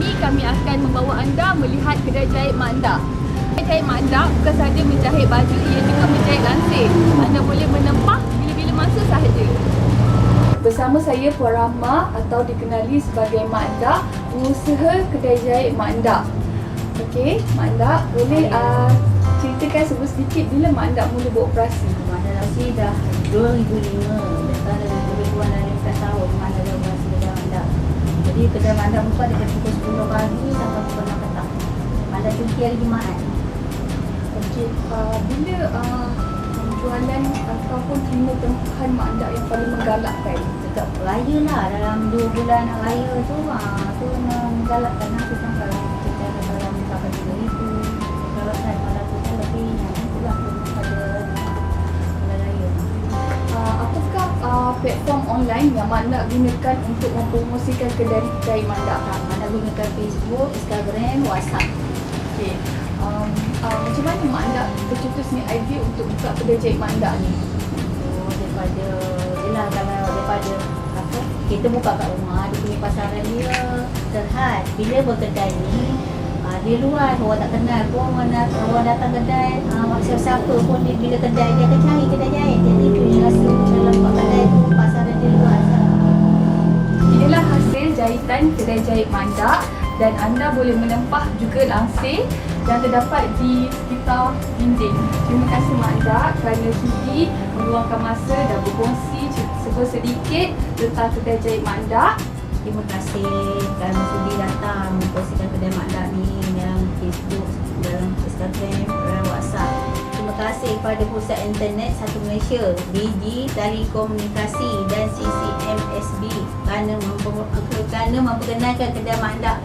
ini kami akan membawa anda melihat kedai jahit Mak Anda. Kedai jahit Mak Anda bukan sahaja menjahit baju, ia juga menjahit lansir. Anda boleh menempah bila-bila masa sahaja. Bersama saya Puan Rahma atau dikenali sebagai Mak Anda, pengusaha kedai jahit Mak. Okey, Mak Anda boleh uh, ceritakan sedikit bila Mak Anda mula beroperasi? Mana Rasi dah 2005 Dekat lebih kurang dari 4 tahun Mana Jadi kedai mandak buka dari pukul 10 pagi sampai pukul 6 petang Mandak cuti hari Jumaat Okey, uh, bila uh, penjualan ataupun terima tempahan Mak Anda yang paling menggalakkan? Dekat raya lah dalam 2 bulan raya tu ah, tu menggalakkan aku kan platform online yang Mak Anda gunakan untuk mempromosikan kedai-kedai Mak Anda? Ah, Mana gunakan Facebook, Instagram, WhatsApp Okey. Um, uh, macam mana Mak Anda tercetus ni idea untuk buka kedai jahit Mak ni? Oh, daripada yelah kalau daripada apa kita buka kat rumah dia punya pasaran dia terhad bila berkedai ni uh, dia luas orang tak kenal pun orang, dat- orang datang kedai uh, siapa-siapa pun dia, bila kedai dia akan cari kedai jahitan kedai jahit Mak Anda dan anda boleh menempah juga langsir yang terdapat di sekitar dinding. Terima kasih Mak Anda kerana sudi meluangkan masa dan berkongsi serba sedikit tentang kedai jahit Mak Anda. terima kasih kerana sudi datang kasih kepada Pusat Internet Satu Malaysia, BG Telekomunikasi dan CCMSB kerana memper, kerana memperkenalkan kedai Mak Dak.